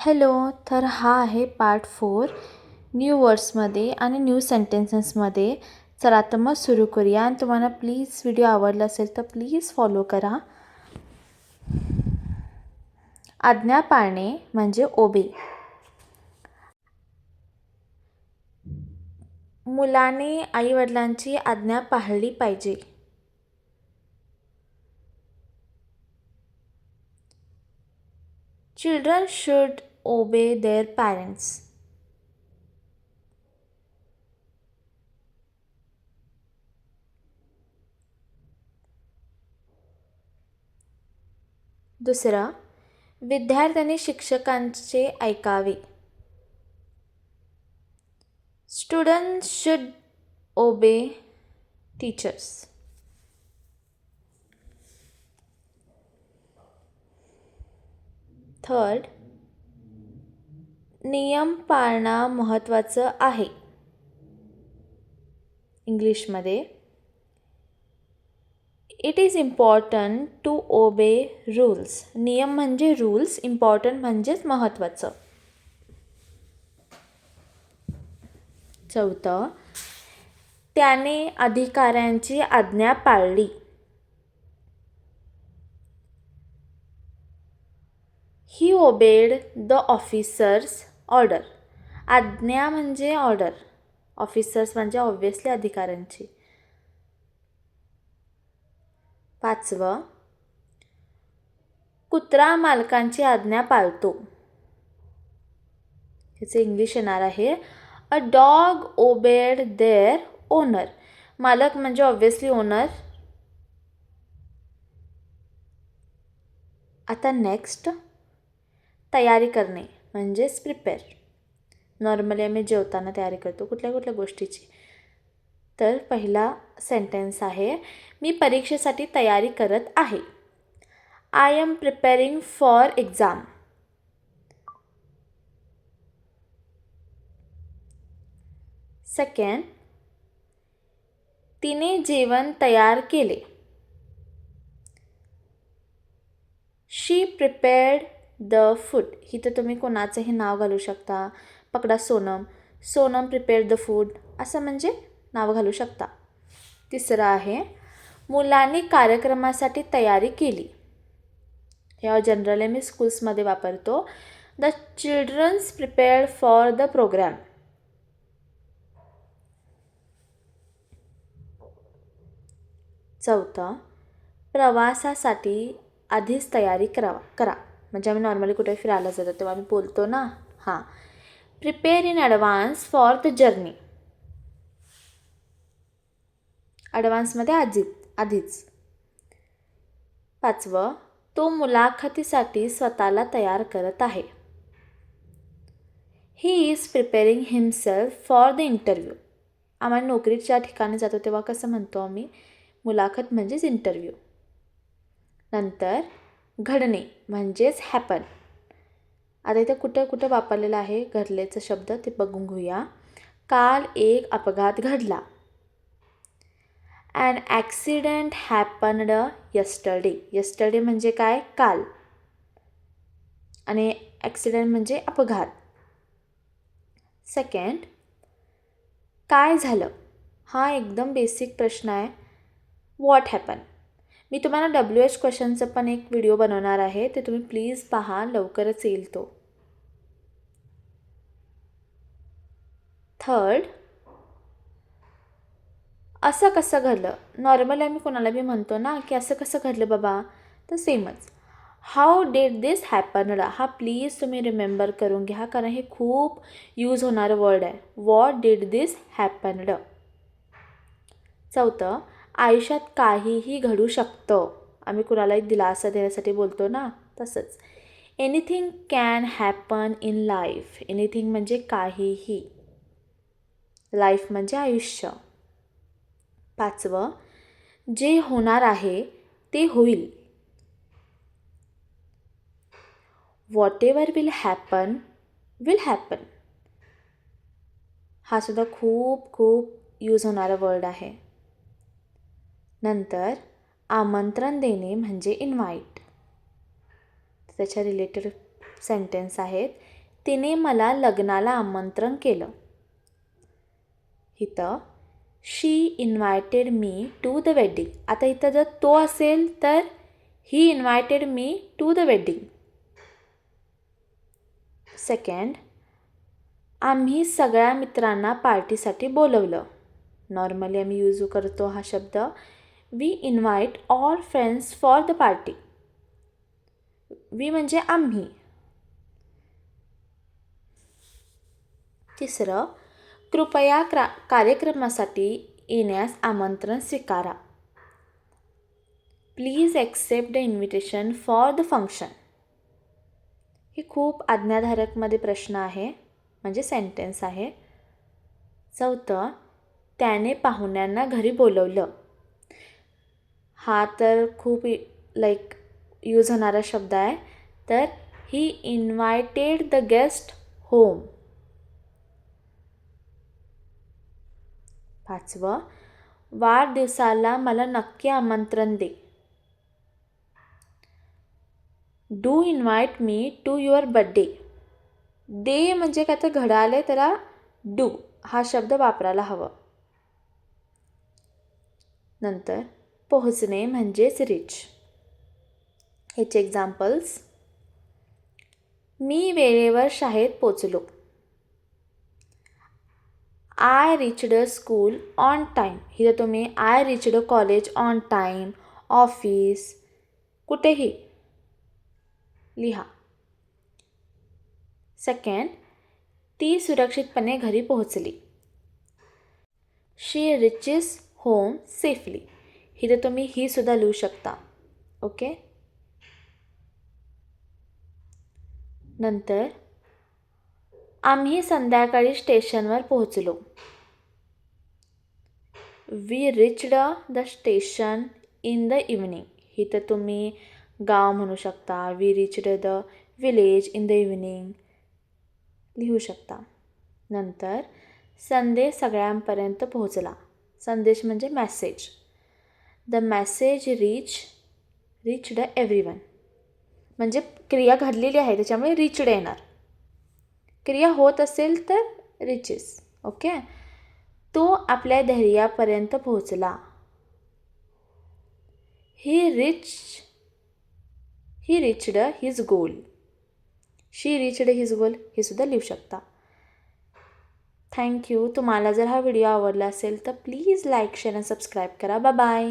Hello तर हा आहे पार्ट फोर न्यू वर्ड्समध्ये आणि न्यू सेंटेन्सेसमध्ये. चला तर मग सुरू करूया. आणि तुम्हाला प्लीज व्हिडिओ आवडला असेल तर प्लीज फॉलो करा. आज्ञा पाळणे म्हणजे ओबे. मुलाने आईवडिलांची आज्ञा पाळली पाहिजे. Children should obey their parents दुसरं विद्यार्थ्यांनी शिक्षकांचे ऐकावे. Student should obey teachers third नियम पाळणं महत्त्वाचं आहे. इंग्लिशमध्ये it is important to obey rules नियम म्हणजे रूल्स इम्पॉर्टंट म्हणजेच महत्त्वाचं. चौथं त्याने अधिकाऱ्यांची आज्ञा पाळली. He obeyed the officers order. आज्ञा म्हणजे ऑर्डर. ऑफिसर्स म्हणजे ऑब्वियसली अधिकाऱ्यांची. पाचवं कुत्रा मालकांची आज्ञा पाळतो. ह्याचे इंग्लिश येणार आहे. A dog obeyed their owner. मालक म्हणजे ऑब्वियसली ओनर. आता नेक्स्ट तयारी करणे. म्हणजेच प्रिपेअर नॉर्मली आम्ही जेवताना तयारी करतो कुठल्या कुठल्या गोष्टीची. तर पहिला सेंटेन्स आहे मी परीक्षेसाठी तयारी करत आहे. I am preparing for exam second तिने जेवण तयार केले. शी प्रिपेअर्ड द फूड इथं तुम्ही कोणाचंही नाव घालू शकता. पकडा Sonam. Sonam prepare the food. असं म्हणजे नाव घालू शकता. तिसरं आहे मुलांनी कार्यक्रमासाठी तयारी केली. या जनरली मी स्कूल्समध्ये वापरतो. The children's prepared for the programme चौथं प्रवासासाठी आधीच तयारी करावा करा. म्हणजे आम्ही नॉर्मली कुठे फिरायला जातो तेव्हा आम्ही बोलतो ना हां. Prepare in advance for the journey ॲडव्हान्समध्ये आधी आधीच. पाचवं तो मुलाखतीसाठी स्वतःला तयार करत आहे. He is preparing himself for the interview आम्हाला नोकरीच्या ठिकाणी जातो तेव्हा कसं म्हणतो आम्ही? मुलाखत म्हणजेच इंटरव्ह्यू नंतर घडणे म्हणजेच हॅपन आता इथं कुठं कुठं वापरलेलं आहे घडलेचं शब्द ते बघून घेऊया. काल एक अपघात घडला. And accident happened yesterday yesterday म्हणजे काय? काल. आणि ॲक्सिडेंट म्हणजे अपघात. सेकंड काय झालं? हा एकदम बेसिक प्रश्न आहे. वॉट हॅपन मी तुम्हाला डब्ल्यू एच क्वेश्चनचं पण एक व्हिडिओ बनवणार आहे ते तुम्ही प्लीज पहा लवकरच येईल तो. थर्ड असं कसं घडलं? नॉर्मली आम्ही कोणाला बी म्हणतो ना की असं कसं घडलं बाबा? तर सेमच हाऊ डेड दिस हॅपनड हा प्लीज तुम्ही रिमेंबर करून घ्या कारण हे खूप यूज होणारं वर्ड आहे. वॉट डीड दिस हॅपनड चौथं आयुष्यात काहीही घडू शकतं. आम्ही कुणालाही दिलासा देण्यासाठी बोलतो ना तसंच. Anything can happen in life anything म्हणजे काहीही. लाईफ म्हणजे आयुष्य. पाचवं जे होणार आहे ते होईल. Whatever will happen will happen हा सुद्धा खूप खूप यूज होणारा वर्ड आहे. नंतर आमंत्रण देणे म्हणजे इन्व्हाइट त्याच्या रिलेटेड सेंटेन्स आहेत तिने मला लग्नाला आमंत्रण केलं. इथं she invited me to the wedding आता इथं जर तो असेल तर he invited me to the wedding second आम्ही सगळ्या मित्रांना पार्टीसाठी बोलवलं. नॉर्मली आम्ही यूज करतो हा शब्द. We invite all friends for the party we म्हणजे आम्ही. तिसरं कृपया क्रा कार्यक्रमासाठी येण्यास आमंत्रण स्वीकारा. Please accept the invitation for the function हे खूप आज्ञाधारकमध्ये प्रश्न आहे म्हणजे सेंटेन्स आहे. चौथं त्याने पाहुण्यांना घरी बोलवलं. हा तर खूप लाईक यूज होणारा शब्द आहे. तर he invited the guest home पाचवं वाढदिवसाला मला नक्की आमंत्रण दे. Do invite me to your birthday दे म्हणजे काय? तर घडाले त्याला डू हा शब्द वापरायला हवं. नंतर पोहोचणे म्हणजेच रिच ह्याचे एक्झाम्पल्स मी वेळेवर शाळेत पोचलो I reached school on time हिथं तुम्ही I reached college on time office कुठेही. लिहा. सेकंड ती सुरक्षितपणे घरी पोहोचली. शी रिचेस होम सेफली इथं तुम्ही ही सुद्धा लिहू शकता. ओके? नंतर आम्ही संध्याकाळी स्टेशनवर पोहोचलो. We reached the station in the evening इथं तुम्ही गाव म्हणू शकता. We reached the village in the evening लिहू शकता. नंतर संदेश सगळ्यांपर्यंत पोहोचला. संदेश म्हणजे message the message reach reached everyone म्हणजे क्रिया घडलेली आहे त्याच्यामुळे रिचड येणार. क्रिया होत असेल तर रिचेस ओके तो आपल्या धैर्यापर्यंत पोहोचला. He reach he reached his goal she reached his goal हे सुद्धा लिहू शकता. थँक्यू तुम्हाला जर हा व्हिडिओ आवडला असेल तर please like share and subscribe करा. Bye bye